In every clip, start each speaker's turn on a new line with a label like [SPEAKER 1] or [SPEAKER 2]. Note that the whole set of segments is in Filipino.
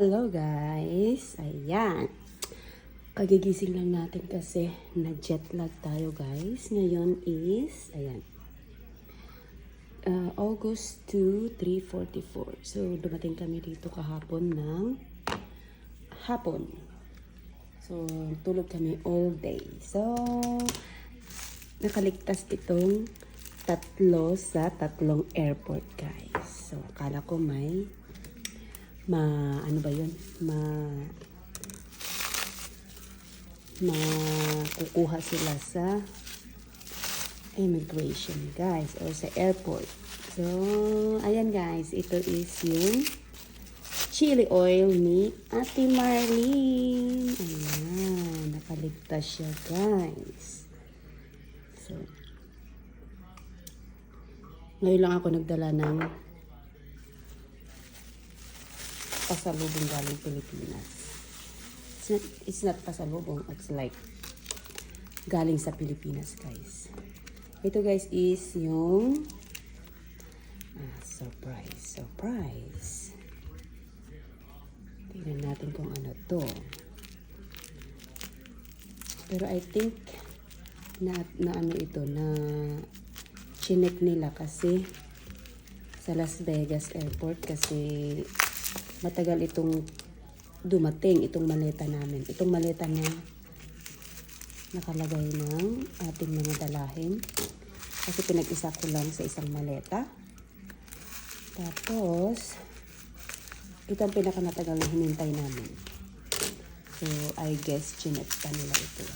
[SPEAKER 1] Hello guys! Ayan. Kagigising lang natin kasi na jet lag tayo guys. Ngayon is, ayan. Uh, August 2, 3.44. So, dumating kami dito kahapon ng hapon. So, tulog kami all day. So, nakaligtas itong tatlo sa tatlong airport guys. So, akala ko may ma ano ba yun? Ma makukuha sila sa immigration guys or sa airport. So ayan guys ito is yung chili oil ni Ate Marlene. Ayan nakaligtas siya guys. So ngayon lang ako nagdala ng pasalubong galing Pilipinas. It's not, it's not pasalubong, it's like galing sa Pilipinas, guys. Ito, guys, is yung ah, surprise, surprise. Tingnan natin kung ano to. Pero I think na, na ano ito, na chinek nila kasi sa Las Vegas Airport kasi matagal itong dumating itong maleta namin. Itong maleta na nakalagay ng ating mga dalahin. Kasi pinag-isa ko lang sa isang maleta. Tapos, ito ang pinakamatagal na hinintay namin. So, I guess chinet pa nila ito.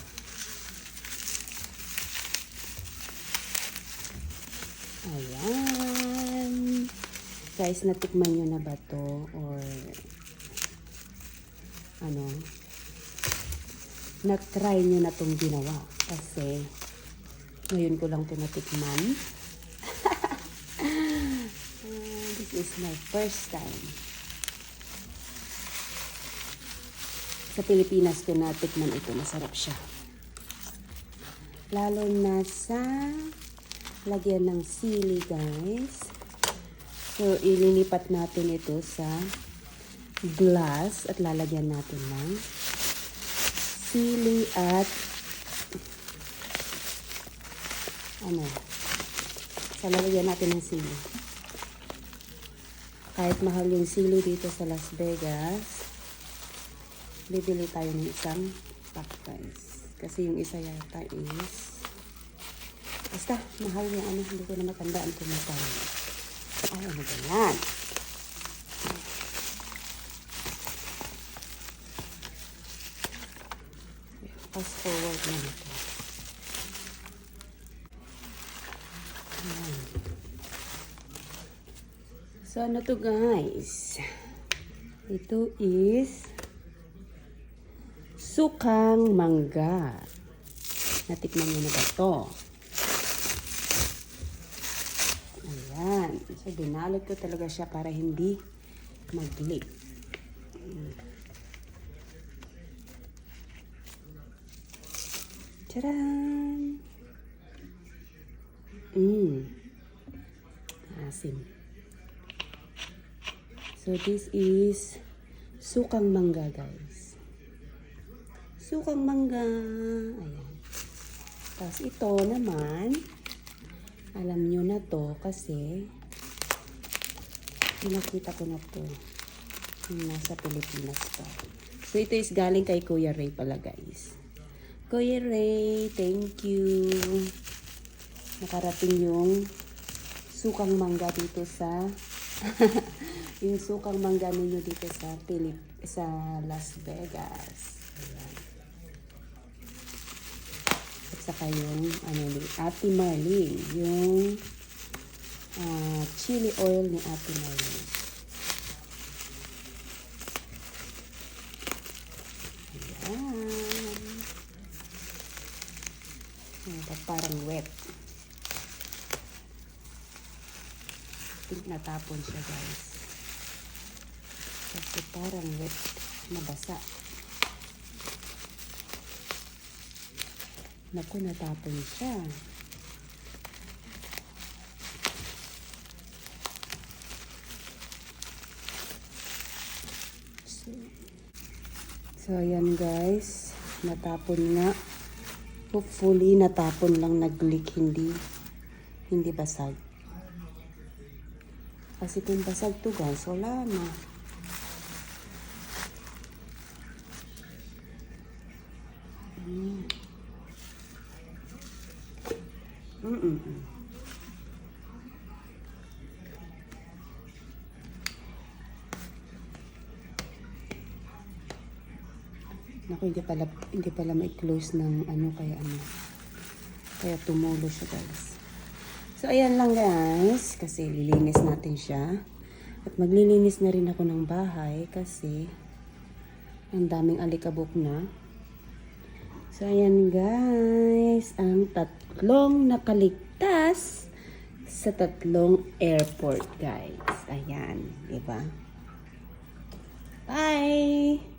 [SPEAKER 1] Ayan. Guys, natikman nyo na ba to? Or, ano, na-try nyo na tong ginawa. Kasi, ngayon ko lang to natikman. Ah, this is my first time. Sa Pilipinas ko natikman ito. Masarap siya. Lalo na sa lagyan ng sili, guys. So, ililipat natin ito sa glass at lalagyan natin ng sili at ano, sa lalagyan natin ng sili. Kahit mahal yung sili dito sa Las Vegas, bibili tayo ng isang pack guys. Kasi yung isa yata is basta mahal yung ano, hindi ko na matandaan kung magkano. Ay, ano ba yan? Fast forward na ito. Ayan. So, ano to guys? Ito is sukang mangga. Natikman niyo na ba to? Ayan. So, binalot ko talaga siya para hindi mag-leak. Tcharan! Mmm. Asim. So, this is sukang mangga, guys. Sukang mangga. Ayan. Tapos, ito naman, alam nyo na to kasi pinakita ko na to nasa Pilipinas pa. So, ito is galing kay Kuya Ray pala, guys. Kuya Ray, thank you. Nakarating yung sukang mangga dito sa yung sukang mangga ninyo dito sa Pilip sa Las Vegas. Ayan. Saka yung ano ni Ate Marlene, yung ah, chili oil ni Ate Marlene. Ayan. Ito parang wet. think natapon siya guys. Kasi parang wet, nabasa. Naku, natapon siya. So, So, ayan guys. Natapon nga. Hopefully, natapon lang nag-leak. Hindi, hindi basag. Kasi kung basag to guys, wala na. Mm. Naku, hindi pala, hindi pala may close ng ano, kaya ano. Kaya tumulo siya, guys. So, ayan lang, guys. Kasi lilinis natin siya. At maglilinis na rin ako ng bahay kasi ang daming alikabok na. So, ayan, guys. Ang tatlong nakaligtas sa tatlong airport, guys. Ayan, di ba? Bye!